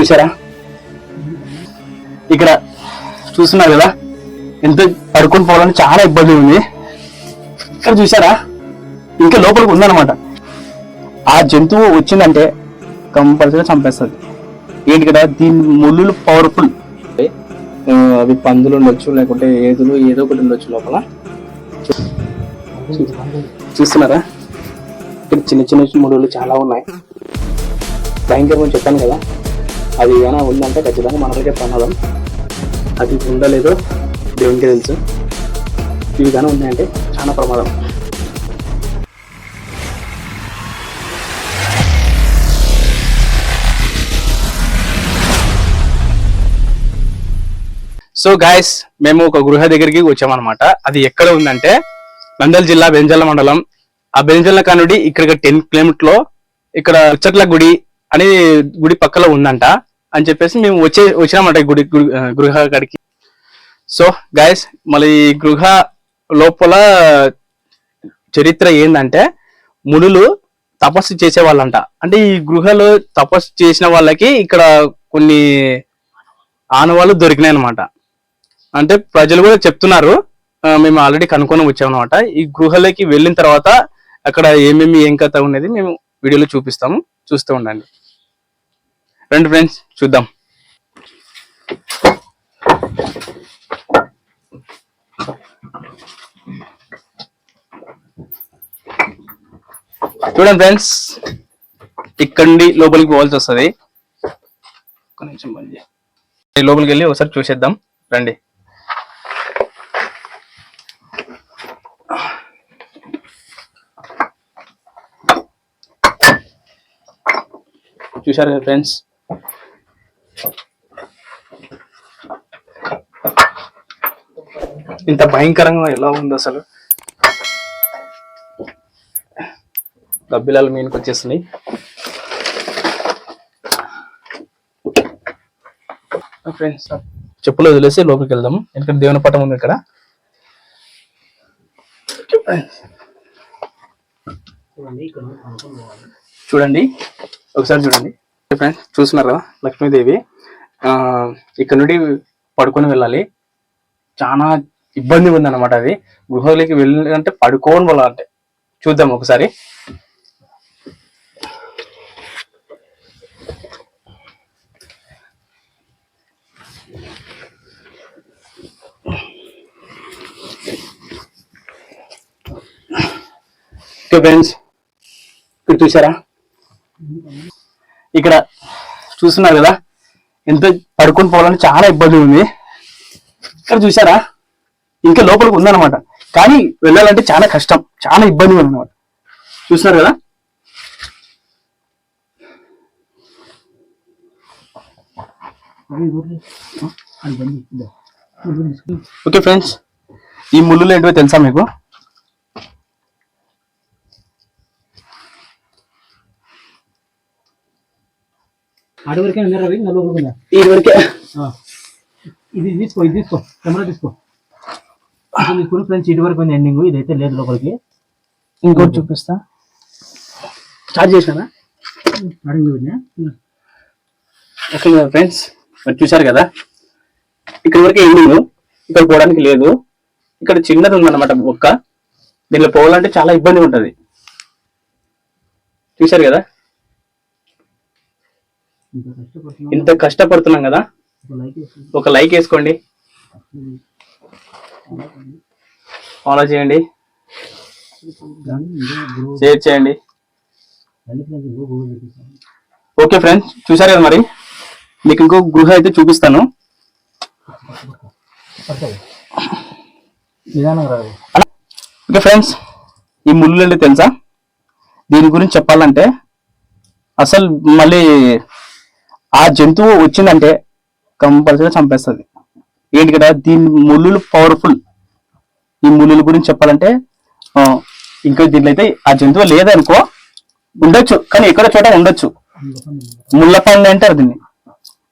చూసారా ఇక్కడ చూస్తున్నారు కదా ఎంత పడుకొని పోవాలని చాలా ఇబ్బంది ఉంది. ఇక్కడ చూసారా ఇంకా లోపలికి ఉందన్నమాట. ఆ జంతువు వచ్చిందంటే కంపల్సరీ చంపేస్తుంది. ఏంటి కదా? దీని ముళ్ళు పవర్ఫుల్ అవి పందులు ఉండొచ్చు లేకుంటే ఏదులు ఏదో ఒకటి ఉండొచ్చు లోపల. చూస్తున్నారా? ఇక్కడ చిన్న చిన్న ముళ్ళు చాలా ఉన్నాయి. భయంకరమని చెప్పాను కదా. అది ఏమైనా ఉందంటే ఖచ్చితంగా మనకే ప్రమాదం. అది ఉండలేదో దేవునికి తెలుసు. ఇవి కానీ ఉన్నాయంటే చాలా ప్రమాదం. సో గాయస్ మేము ఒక గృహ దగ్గరికి వచ్చామన్నమాట. అది ఎక్కడ ఉందంటే నందల్ జిల్లా బెంజల్ల మండలం. ఆ బెంజల్ల కానుడి ఇక్కడ టెన్ కిలోమీటర్లో ఇక్కడ ఉచ్చట్ల గుడి అని గుడి పక్కలో ఉందంట. అని చెప్పేసి మేము వచ్చే వచ్చినామంట ఈ గుడి గృహ కాడికి. సో గాయస్ మళ్ళీ ఈ గృహ లోపల చరిత్ర ఏంటంటే మునులు తపస్సు చేసేవాళ్ళంట. అంటే ఈ గృహలో తపస్సు చేసిన వాళ్ళకి ఇక్కడ కొన్ని ఆనవాళ్ళు దొరికినాయి అనమాట అంటే ప్రజలు కూడా చెప్తున్నారు మేము ఆల్రెడీ కనుక్కొని వచ్చామన్నమాట. ఈ గృహలోకి వెళ్ళిన తర్వాత అక్కడ ఏమేమి ఏం కథ ఉన్నది మేము వీడియోలో చూపిస్తాము. చూస్తూ ఉండండి. రండి ఫ్రెండ్స్ చూద్దాం. చూడండి ఫ్రెండ్స్ ఇక్కడ నుండి లోపలికి పోవాల్సి వస్తుంది. ఒక్క నిమిషం బంద్ లోపలికి వెళ్ళి ఒకసారి చూసేద్దాం. రండి. చూసారు ఫ్రెండ్స్? ఇంత భయంకరంగా ఎలా ఉంది అసలు? గబ్బిలాలు మీనికి వచ్చేస్తున్నాయి ఫ్రెండ్స్ చెప్పులు వదిలేసి లోపలికి వెళ్దాము ఎందుకంటే దేవుని పటం ఉంది ఇక్కడ. చూడండి. ఒకసారి చూడండి. ఫ్రెండ్స్ చూస్తున్నారు కదా? లక్ష్మీదేవి. ఇక్కడ నుండి పడుకొని వెళ్ళాలి. చాలా ఇబ్బంది ఉంది అనమాట అది. గృహలోకి వెళ్ళి అంటే పడుకోని అంటే చూద్దాం ఒకసారి. ఫ్రెండ్స్ ఇక్కడ చూసారా? ఇక్కడ చూస్తున్నారు కదా ఎంత పడుకొని పోవాలని చాలా ఇబ్బంది ఉంది. ఇక్కడ చూసారా? ఇంకా లోపలికి ఉందన్నమాట. కానీ వెళ్ళాలంటే చాలా కష్టం చాలా ఇబ్బంది ఉంది అనమాట చూస్తున్నారు కదా? ఓకే ఫ్రెండ్స్ ఈ ముళ్ళులు ఏంటో తెలుసా మీకు? ఆడి వరకే ఉన్నారు? రవి ఆ. ఇది తీసుకో ఇది తీసుకో కెమెరా తీసుకో. తీసుకుని ఫ్రెండ్స్ ఇటు వరకు ఉంది ఎండింగ్ ఇదైతే లేదు లోపలికి. ఇంకోటి చూపిస్తా. స్టార్ట్ పెట్టినా? ఓకే ఫ్రెండ్స్ మరి చూశారు కదా? ఇక్కడ వరకు ఎండింగ్ ఇక్కడ పోవడానికి లేదు. ఇక్కడ చిన్నది ఉందన్నమాట ఒక్క దీనిలో పోవాలంటే చాలా ఇబ్బంది ఉంటది. చూశారు కదా? ఇంత కష్టపడుతున్నాం. ఇంత కష్టపడుతున్నాం కదా? ఒక లైక్ వేసుకోండి. ఫాలో చేయండి. షేర్ చేయండి. ఓకే ఫ్రెండ్స్ చూసారు కదా మరి? మీకు ఇంకో గృహ అయితే చూపిస్తాను. ఓకే ఫ్రెండ్స్ ఈ ముళ్ళు అంటే తెలుసా? దీని గురించి చెప్పాలంటే అసలు మళ్ళీ ఆ జంతువు వచ్చిందంటే కంపల్సరీ చంపేస్తుంది. ఏంటి కదా దీని ముళ్ళు పవర్ఫుల్ ఈ ముళ్ళు గురించి చెప్పాలంటే ఇంకా దీంట్లో అయితే ఆ జంతువు లేదనుకో ఉండొచ్చు కానీ ఎక్కడ చోట ఉండొచ్చు. ముళ్ళపంది అంటారు దీన్ని.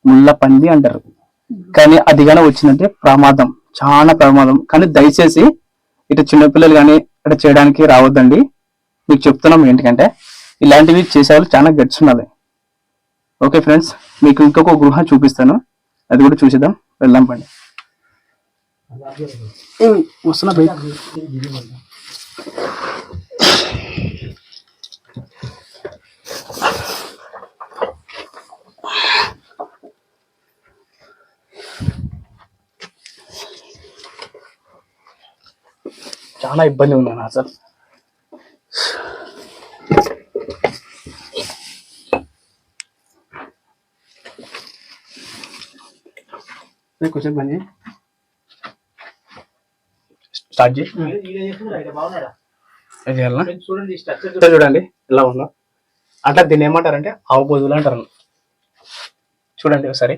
ముళ్ళపంది అంటారు. కానీ అది కానీ వచ్చిందంటే ప్రమాదం చాలా ప్రమాదం. కానీ దయచేసి ఇటు చిన్నపిల్లలు కానీ ఇట్లా చేయడానికి రావద్దండి. మీకు చెప్తున్నాం ఏంటంటే ఇలాంటివి చేసేవాళ్ళు చాలా గట్స్ ఉన్నది ఓకే ఫ్రెండ్స్ మీకు ఇంకొక గృహ చూపిస్తాను. అది కూడా చూసేద్దాం వెళ్దాం పండి వస్తున్నా బయట చాలా ఇబ్బంది ఉన్నాను అసలు ఏ, కొంచెం పని చేయి. స్టార్ట్ చేయాలనా? చూడండి ఎలా ఉందో. అట్లా దీన్ని ఏమంటారంటే ఆవు బొదులు అంటారు. చూడండి ఒకసారి.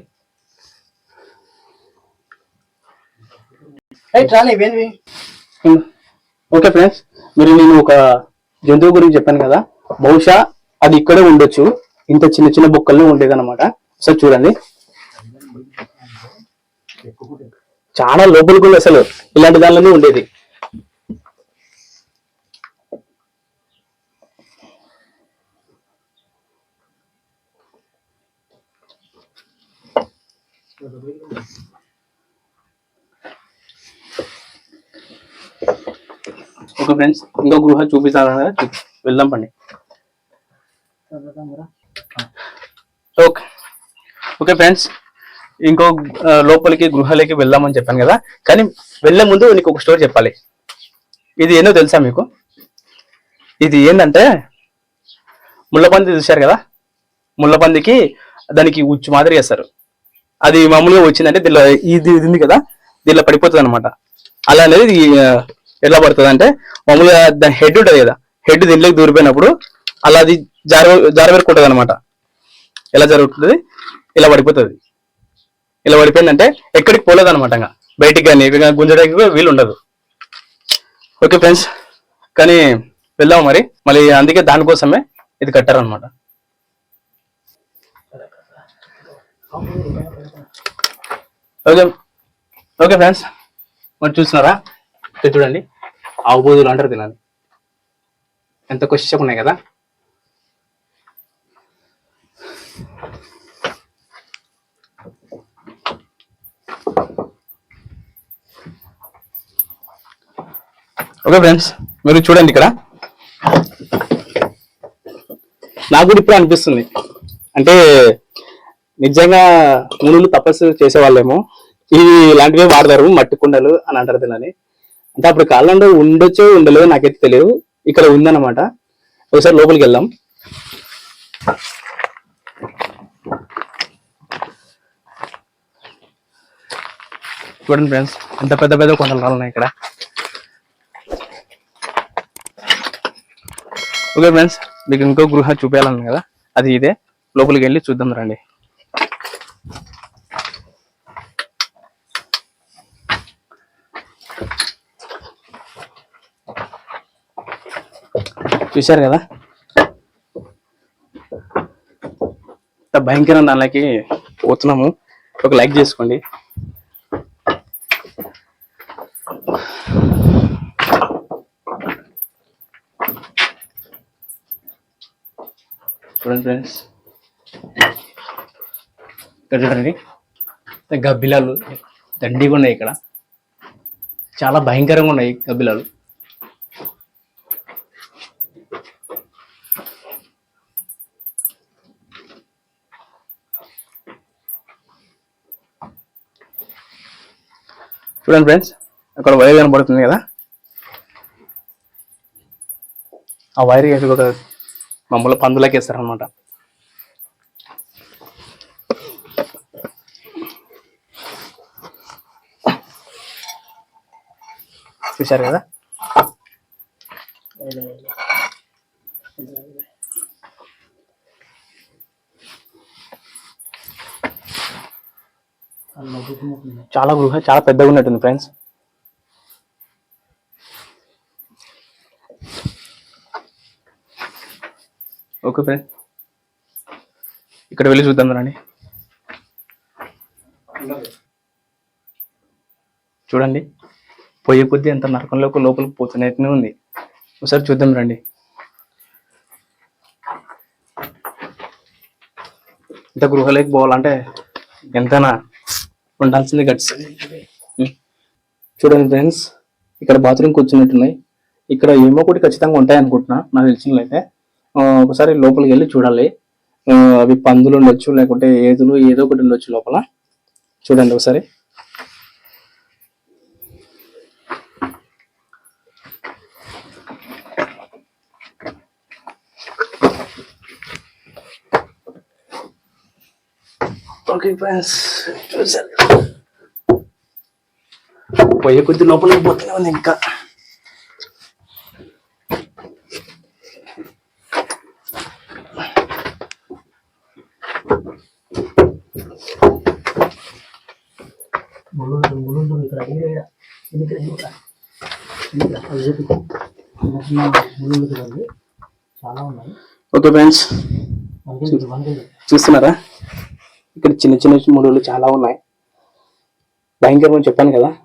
ఓకే ఫ్రెండ్స్ మీరు నేను ఒక జంతువు గురించి చెప్పాను కదా. బహుశా అది ఇక్కడే ఉండొచ్చు. ఇంత చిన్న చిన్న బొక్కల్లో ఉండేది అనమాట ఒకసారి చూడండి. చాలా లోపలికి ఉంది అసలు ఇలాంటి దానిలోనే ఉండేది. ఓకే ఫ్రెండ్స్ ఇంకో గృహ చూపిస్తాను వెళ్దాం పండి ఓకే. ఓకే ఫ్రెండ్స్ ఇంకో లోపలికి గృహాలకి వెళ్దామని చెప్పాను కదా. కానీ వెళ్ళే ముందు నీకు ఒక స్టోరీ చెప్పాలి. ఇది ఏందో తెలుసా మీకు? ఇది ఏంటంటే ముళ్ళపంది చూశారు కదా? ముళ్ళపందికి దానికి ఉచ్చు మాదిరి చేస్తారు అది మామూలుగా వచ్చిందంటే దీనిలో ఇది ఇది ఉంది కదా? దీనిలో పడిపోతుంది అనమాట అలా అనేది ఎలా పడుతుంది అంటే మామూలుగా దాని హెడ్ ఉంటుంది కదా? హెడ్ దీనిలోకి దూరిపోయినప్పుడు అలా అది జార జారబెరుకుంటుంది అనమాట ఎలా జరుగుతుంది? ఇలా పడిపోతుంది. ఇలా పడిపోయిందంటే ఎక్కడికి పోలేదు అనమాట ఇంకా. బయటికి కానీ గుంజడానికి కూడా వీలు ఉండదు. ఓకే ఫ్రెండ్స్ కానీ వెళ్దాం మరి. మళ్ళీ అందుకే దానికోసమే ఇది కట్టారనమాట ఓకే ఓకే ఫ్రెండ్స్. మరి చూస్తున్నారా చూడండి. ఆవు బోధులు అంటారు తినాలి ఎంత క్వశ్చన్ ఉన్నాయి కదా? ఓకే ఫ్రెండ్స్ మీరు చూడండి ఇక్కడ. నాకు కూడా ఇప్పుడు అనిపిస్తుంది. అంటే నిజంగా మునులు తపస్సు చేసేవాళ్ళేమో ఇవి ఇలాంటివే వాడతారు మట్టి కుండలు అని అంటారు తినని అంటే అప్పుడు కాలంలో ఉండొచ్చో ఉండలేదో నాకైతే తెలియదు. ఇక్కడ ఉందన్నమాట. ఒకసారి లోపలికి వెళ్దాం. చూడండి ఫ్రెండ్స్ ఎంత పెద్ద పెద్ద కొండలు ఉన్నాయి ఇక్కడ. ఓకే ఫ్రెండ్స్ మీకు ఇంకో గృహ చూపించాలను కదా అది ఇదే. లోపలికి వెళ్ళి చూద్దాం రండి. చూశారు కదా? ఇంత భయంకరం దానికి పోతున్నాము. ఒక లైక్ చేసుకోండి. చూడండి ఫ్రెండ్స్ ఇక్కడ చూడండి గబ్బిలాలు దండిగా ఉన్నాయి ఇక్కడ. చాలా భయంకరంగా ఉన్నాయి గబ్బిలాలు. చూడండి ఫ్రెండ్స్ అక్కడ వైర్ కనబడుతుంది కదా? ఆ వైర్ వేసి కూడా మమ్మల్ని పందులకి వేస్తారనమాట చూశారు కదా? చాలా గృహ చాలా పెద్దగా ఉన్నట్టుంది ఫ్రెండ్స్. Okay friend. ఇక్కడ వెళ్ళి చూద్దాం రండి. చూడండి. పోయే కొద్దీ ఎంత నరకంలోకి లోపలికి పోతున్నట్టునే ఉంది. ఒకసారి చూద్దాం రండి. ఇంత గృహలోకి పోవాలంటే ఎంతైనా ఉండాల్సింది గట్స్. చూడండి ఫ్రెండ్స్ ఇక్కడ బాత్రూమ్ వచ్చినట్టున్నాయి. ఇక్కడ ఏమో ఒకటి ఖచ్చితంగా ఉంటాయి అనుకుంటున్నా నాకు తెలిసినట్లయితే. ఒకసారి లోపలికి వెళ్ళి చూడాలి. అవి పందులు ఉండొచ్చు లేకుంటే ఏదులు ఏదో ఒకటి ఉండొచ్చు లోపల. చూడండి ఒకసారి. ఓకే ఫ్రెండ్స్ చూసారు. పోయే కొద్ది లోపలికి పోతూనే ఉంది ఇంకా ముళ్ళు ఉంటుంది, ముళ్ళు ఉంటుంది ఇక్కడ ఇక్కడ ఇక్కడ ఇక్కడ ఇక్కడ ఇక్కడ అది చెప్పి చిన్న చిన్న ముళ్ళు ఉంటుంది చాలా ఉన్నాయి ఓకే ఫ్రెండ్స్. చూస్తున్నారా? ఇక్కడ చిన్న చిన్న ముడులు చాలా ఉన్నాయి. భయంకరమని చెప్పాను కదా.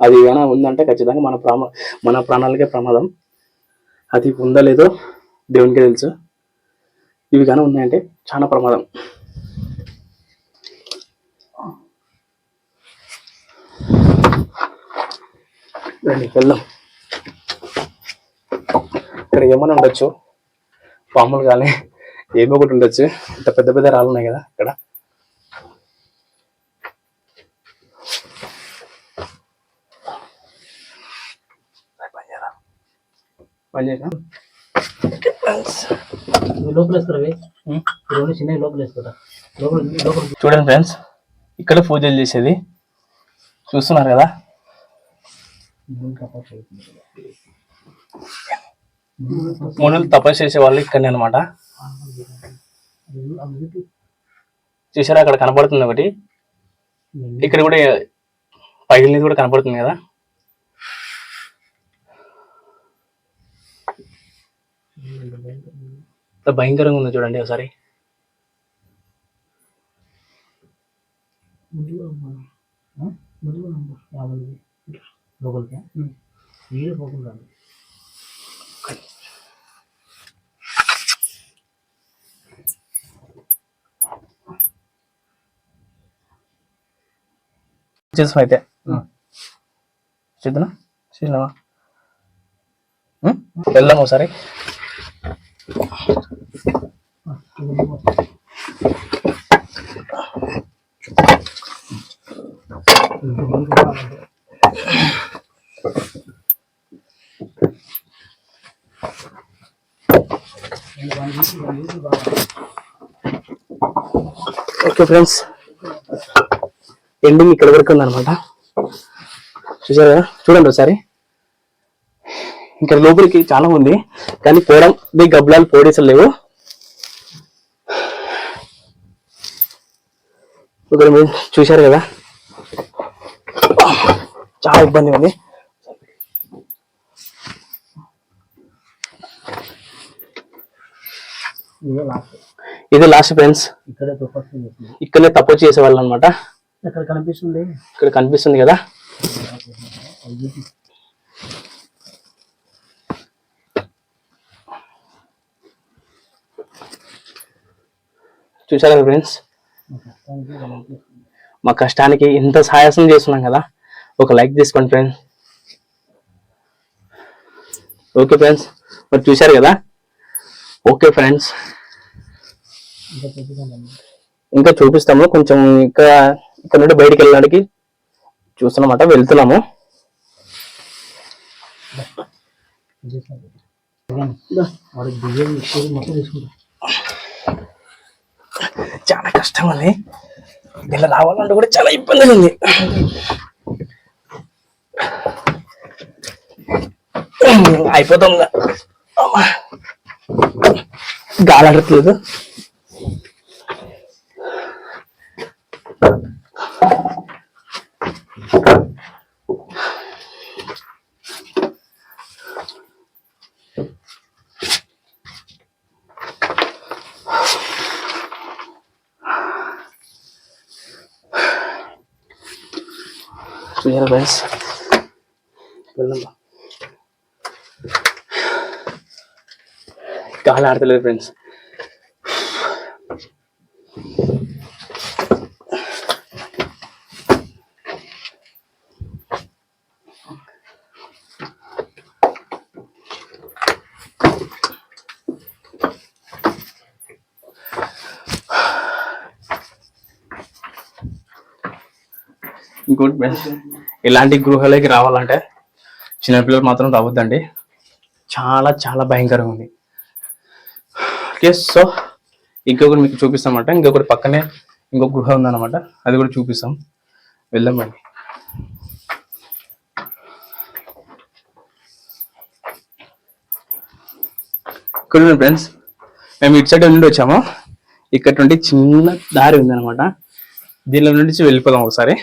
అది ఏమైనా ఉందంటే ఖచ్చితంగా మన ప్రాణ మన ప్రాణాలకే ప్రమాదం. అది ఉందా లేదో దేవునికే తెలుసు. ఇవి కానీ ఉన్నాయంటే చాలా ప్రమాదం. రండి వెళ్దాం. ఇక్కడ ఏమైనా ఉండొచ్చు? పాములు కానీ ఏమో ఒకటి ఉండొచ్చు. ఇంత పెద్ద పెద్ద రాళ్ళు ఉన్నాయి కదా ఇక్కడ. చూడండి ఫ్రెండ్స్ ఇక్కడ పూజలు చేసేది. చూస్తున్నారు కదా? మునులు తపస్సు చేసే వాళ్ళు ఇక్కడనే అనమాట చూసారా అక్కడ కనపడుతుంది ఒకటి. ఇక్కడ కూడా పగిలినది కూడా కనపడుతుంది కదా. భయంకరంగా ఉంది చూడండి ఒకసారి. లోపలికి? నీళ్ళు పోకుండా చేసాం అయితే. చూద్దాం చూసినావా? వెళ్దాం ఒకసారి. Okay friends. ఎండింగ్ ఇక్కడ వరకు ఉందన్నమాట. చూసారు? కదా చూడండి ఒకసారి. ఇంకా లోపలికి చాలా ఉంది కానీ పోవడం మీ గబ్బలాలు పోడేసలు లేవు. ఇక్కడ మీరు చూశారు కదా? చాలా ఇబ్బంది ఉంది. ఇదే లాస్ట్ ఫ్రెండ్స్ ఇక్కడే తుపాకీ చేసింది ఇక్కడనే తప్పు చేసేవాళ్ళు అనమాట ఇక్కడ కనిపిస్తుంది? ఇక్కడ కనిపిస్తుంది కదా? చూసారు కదా ఫ్రెండ్స్? మా కష్టానికి ఇంత సాహసం చేస్తున్నాం కదా? ఒక లైక్ తీసుకోండి ఫ్రెండ్స్ ఓకే ఫ్రెండ్స్ మరి చూశారు కదా? Okay friends. ఇంకా చూపిస్తాము కొంచెం ఇంకా ఇక్కడ నుండి బయటికి వెళ్ళడానికి చూస్తున్నమాట వెళ్తున్నాము. చాలా కష్టం అండి ఇలా రావాలంటే కూడా చాలా ఇబ్బందిగా ఉంది. అయిపోతాం గాలి ఆడట్లేదు చూసారా ఫ్రెండ్స్ వెళ్దాం గాలి ఆడతలేదు ఫ్రెండ్స్ ఇంకోటి ఫ్రెండ్స్ ఇలాంటి గృహాలకి రావాలంటే చిన్నపిల్లలు మాత్రం రావద్దండి. చాలా చాలా భయంకరంగా ఉంది. ఓకే సో ఇంకొకటి మీకు చూపిస్తామంట. ఇంకొకటి పక్కనే ఇంకొక గృహ ఉందన్నమాట. అది కూడా చూపిస్తాం. వెళ్దామండి ఇక్కడ ఫ్రెండ్స్ మేము ఇటు సైడ్ నుండి వచ్చాము. ఇక్కడ నుండి చిన్న దారి ఉందన్నమాట. దీనిలో నుంచి వెళ్ళిపోదాం ఒకసారి.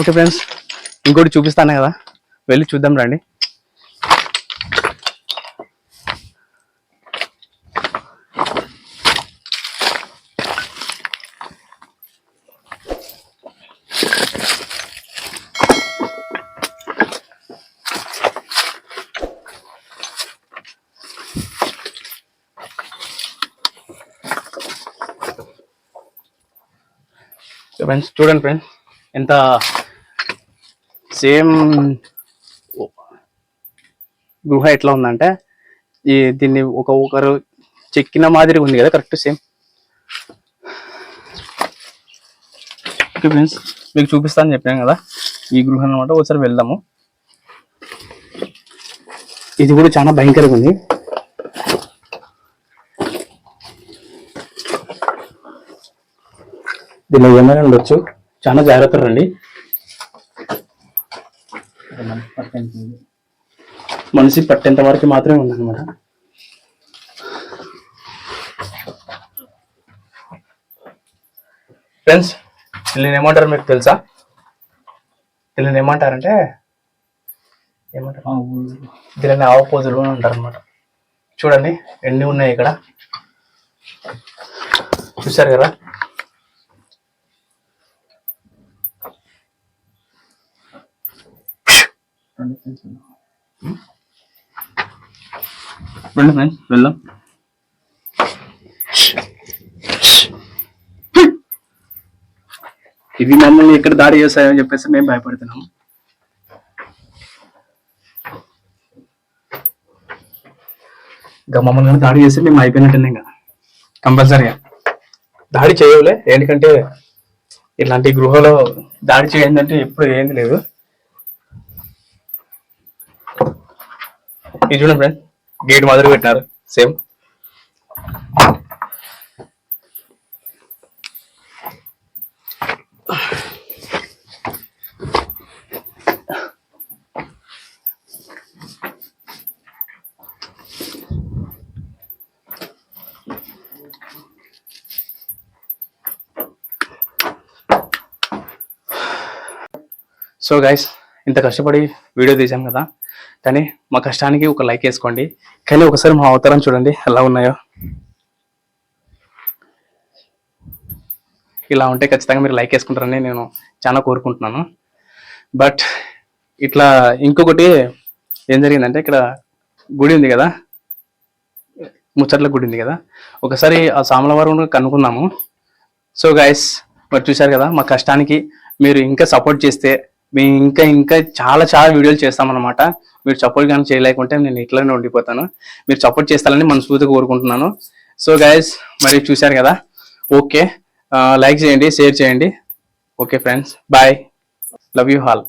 ఓకే ఫ్రెండ్స్ ఇంకోటి చూపిస్తాను కదా. వెళ్ళి చూద్దాం రండి. ఫ్రెండ్స్ చూడండి ఫ్రెండ్స్ ఎంత సేమ్ గుహ ఎట్లా ఉందంటే ఈ దీన్ని ఒక ఒకరు చెక్కిన మాదిరి ఉంది కదా కరెక్ట్ సేమ్ ఓకే ఫ్రెండ్స్ మీకు చూపిస్తాను చెప్పాను కదా ఈ గృహ అనమాట ఒకసారి వెళ్దాము. ఇది కూడా చాలా భయంకరంగా ఉంది. దీనిలో ఏమైనా ఉండొచ్చు. చాలా జాగ్రత్త రండి. మనిషి పట్టేంత వరకు మాత్రమే ఉందన్నమాట. ఫ్రెండ్స్ వీళ్ళని ఏమంటారు మీకు తెలుసా? వీళ్ళని ఏమంటారంటే ఏమంటారు? దీనిని ఆవపోజులు అని అంటారు అనమాట చూడండి ఎన్ని ఉన్నాయి ఇక్కడ? చూసారు కదా? రండి ఫ్రెండ్స్ వెళ్దాం. ఇవి మమ్మల్ని ఎక్కడ దాడి చేస్తాయని చెప్పేసి మేము భయపడుతున్నాము ఇంకా మమ్మల్ని దాడి చేస్తే మేము అయిపోయినట్టే ఇంకా. కంపల్సరీగా దాడి చేయవులే. ఎందుకంటే ఇలాంటి గృహలో దాడి చేయందంటే ఎప్పుడు ఏంది లేదు. ఇది చూడండి ఫ్రెండ్ గేట్ మాదిరి పెట్టినారు. సేమ్ సో గైస్ ఇంత కష్టపడి వీడియో తీసాం కదా. కానీ మా కష్టానికి ఒక లైక్ వేసుకోండి. కానీ ఒకసారి మా అవతారం చూడండి ఎలా ఉన్నాయో. ఇలా ఉంటే ఖచ్చితంగా మీరు లైక్ వేసుకుంటారని నేను చాలా కోరుకుంటున్నాను. బట్ ఇట్లా ఇంకొకటి ఏం జరిగిందంటే ఇక్కడ గుడి ఉంది కదా. ముచ్చట్ల గుడి ఉంది కదా. ఒకసారి ఆ సామలవారం కనుక్కున్నాము సో గైస్ మరి చూశారు కదా మా కష్టానికి మీరు ఇంకా సపోర్ట్ చేస్తే మేము ఇంకా ఇంకా చాలా చాలా వీడియోలు చేస్తామన్నమాట. మీరు సపోర్ట్ కానీ చేయలేకుంటే నేను ఇట్లానే ఉండిపోతాను. మీరు సపోర్ట్ చేస్తారని మనస్ఫూర్తిగా కోరుకుంటున్నాను. సో గైస్ మరి చూశారు కదా? ఓకే లైక్ uh, చేయండి షేర్ చేయండి. Okay friends bye love you all